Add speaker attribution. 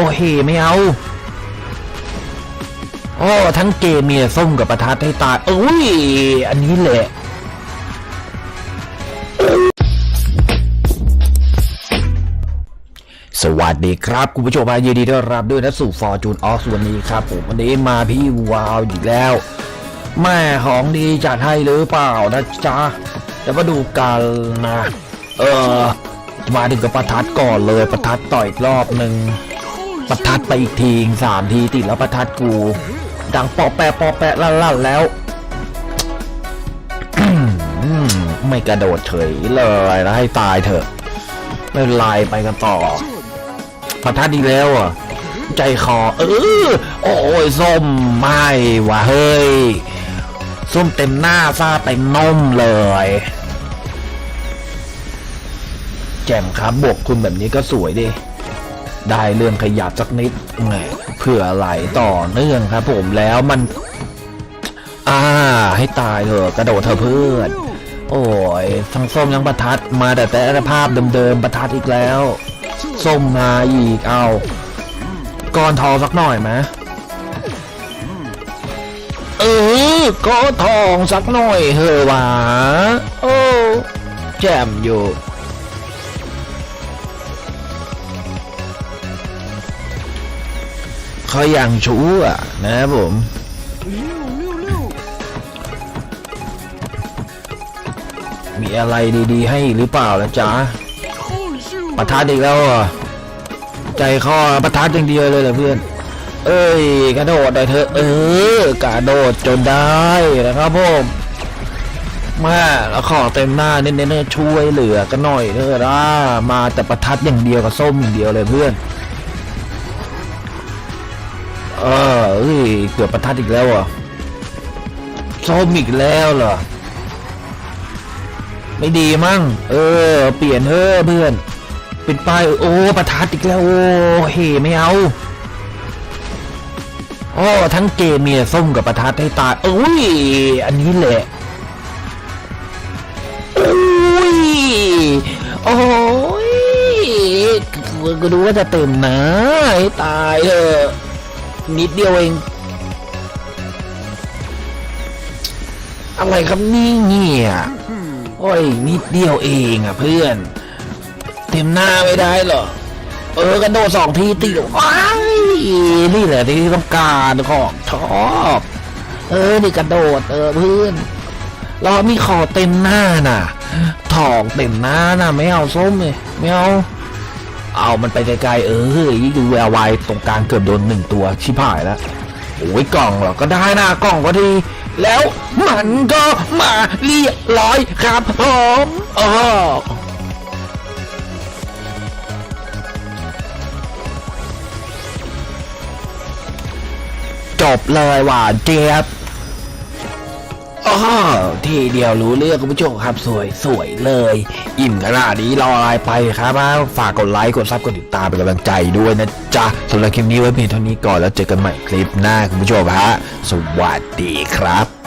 Speaker 1: โอเคไม่เอาโอ้ทั้งเกมเมีแต่ส้มกับประทัดให้ตายเอ้ย อันนี้แหละสวัสดีครับ คุณผู้ชมมายินดีต้อนรับด้วยนะสู่ฟอร์จูนออสวันนี้ครับ ผมวันนี้มาพี่วาวอีกแล้ว แม่ของดีจัดให้หรือเปล่านะจ๊ะจะมาดูกันนะ เออ มาถึงกับประทัดก่อนเลยประทัดต่อยอีกรอบหนึ่ง ประทัดไปอีกทีสามทีติดแล้วประทัดกู ดังปอแปะปอแปะลั่นลั่นแล้วไม่กระโดดเฉยเลยแล้วให้ตายเถอะไม่เป็นไปกันต่อ ประทัดดีแล้วอะ ใจคอ เออ โอ้ยส้มไม่วะเฮ้ยส้มเต็มหน้าฟาเต็มนมเลย แจ่มครับบวกคุณแบบนี้ก็สวยดิ ได้เรื่องขยับสักนิดแหมเผื่อไหลต่อเนื่องครับผมแล้วมัน อ่า ให้ตายเถอะกระโดดเถอะเพื่อน โอ้ยทั้งส้มยังประทัดมาแต่แต่ภาพเดิมๆประทัดอีกแล้ว ส้มมาอีกเอาก้อนทองสักหน่อยไหมเออก้อนทองสักหน่อยเฮอะวะโอ้แจ่มอยู่ เขาอย่างชู้อะนะครับผมมีอะไรดีๆ ให้หรือเปล่าล่ะจ๊ะประทัดอีกแล้วเหรอะใจคอประทัดอย่างเดียวเลยเหรอเพื่อน เอ้ยกระโดดได้เถอะเออกระโดดจนได้นะครับผมมาแล้วขอเต็มหน้าเน้นๆช่วยเหลือกันหน่อยเถอะนะมาแต่ประทัดอย่างเดียวกับส้มอย่างเดียวเลยเพื่อน เออเอ้ยเกือบประทัดอีกแล้วอะส้มอีกแล้วเหรอ ไม่ดีมั้ง เออ เปลี่ยนเฮ้อเพื่อน เป็นป้ายโอ้ ประทัดอีกแล้ว โอ้เฮไม่เอาโอ้ทั้งเกมมีแต่ส้มกับประทัดให้ตายเอ้ย อันนี้แหละอุ้ย โอ้ยก็ดูว่าจะเต็มนะ ให้ตายเถอะ นิดเดียวเอง อะไรครับนี่เนี่ยโอ้ยนิดเดียวเองอะเพื่อน เต็มหน้าไม่ได้เหรอ เออกระโดดสองทีติดว้ายนี่แหละที่ต้องการของชอบเออนี่กระโดดเออเพื่อนเรามีคอเต็มหน้าน่ะทองเต็มหน้าน่ะไม่เอาส้มเลยไม่เอา เอามันไปไกลๆเออยิ่งดูแวววายตรงกลางเกือบโดนหนึ่งตัวชิบหายแล้วโอ้ยกล่องเหรอก็ได้นะกล่องก็ดีแล้วมันก็มาเรียบร้อยครับผมอ๋อจบเลยหวานเจี๊ยบ อ๋อทีเดียวรู้เรื่องคุณผู้ชมครับสวยสวยเลย อิ่มขนาดนี้รออะไรไปครับฝากกดไลค์กดซับกดติดตามเป็นกำลังใจด้วยนะจ๊ะสำหรับคลิปนี้ไว้เพียงเท่านี้ก่อนแล้วเจอกันใหม่คลิปหน้าคุณผู้ชมฮะสวัสดีครับ